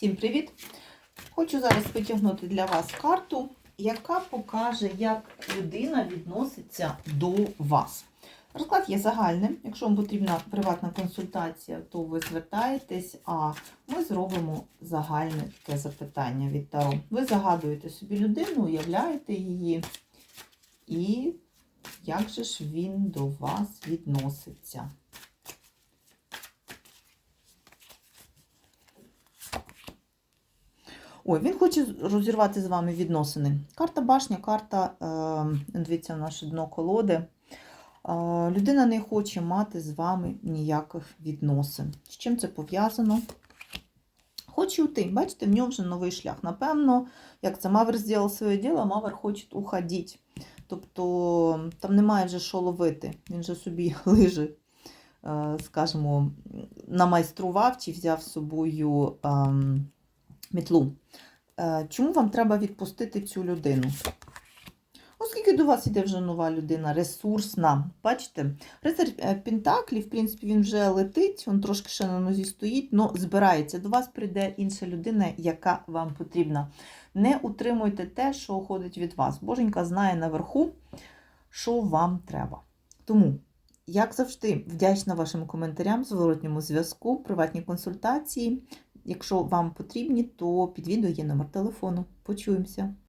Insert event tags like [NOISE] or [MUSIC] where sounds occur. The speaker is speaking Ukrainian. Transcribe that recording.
Всім привіт! Хочу зараз витягнути для вас карту, яка покаже, як людина відноситься до вас. Розклад є загальним. Якщо вам потрібна приватна консультація, то ви звертаєтесь, а ми зробимо загальне таке запитання від Таро. Ви загадуєте собі людину, уявляєте її, і як же ж він до вас відноситься. Ой, він хоче розірвати з вами відносини. Карта башня, карта, е, дивіться, наше дно колоди. Е, людина не хоче мати з вами ніяких відносин. З чим це пов'язано? Хоче уйти. Бачите, в нього вже новий шлях. Напевно, як це Мавр зробив своє діло, Мавр хоче уходити. Тобто там немає вже що ловити. Він же собі [LAUGHS] лижи, е, скажімо, намайстрував чи взяв з собою. ем, мітлу. Е, Чому вам треба відпустити цю людину? Оскільки до вас іде вже нова людина, ресурсна. Бачите, рицар е, Пентаклі, в принципі, він вже летить, він трошки ще на нозі стоїть, але збирається. До вас прийде інша людина, яка вам потрібна. Не утримуйте те, що уходить від вас. Боженька знає наверху, що вам треба. Тому, як завжди, вдячна вашим коментарям, зворотньому зв'язку, приватні консультації. Якщо вам потрібні, то під відео є номер телефону. Почуємося.